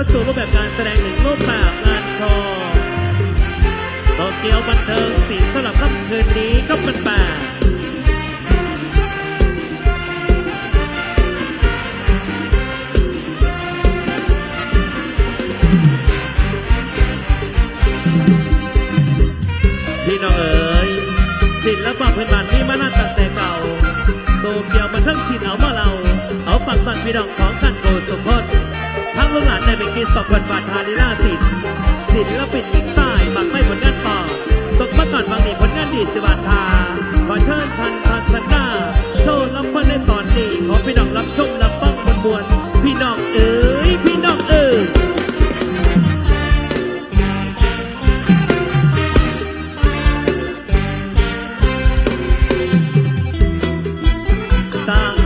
าสู่รูปแบบการแสดงหนึ่งรูปแบบงานทองโตเกียวบันเทิงสีสำหรับค่ำคืนนี้ก็เป็นแบบพี่น้องเอ๋ยศิลปะพื้นบ้านที่มานาตั้งแต่เก่าโตเกียวมันทั้งสีเอามาเราเอาปักบันพี่น้องของกัน กินสองคนบาทฮาลิลาศิลป์ศิลปินหญิงสายบักไม่ผลงานต่อตกมาก่อนบางนี่ผลงานดีสิวานทาขอเชิญพันพันสันดาโชว์ลำเพิ่นในตอนนี้ขอพี่น้องรับชมรับฟังมวลมวลๆพี่น้องเอ๋ยพี่น้องเอ๋ยสร้าง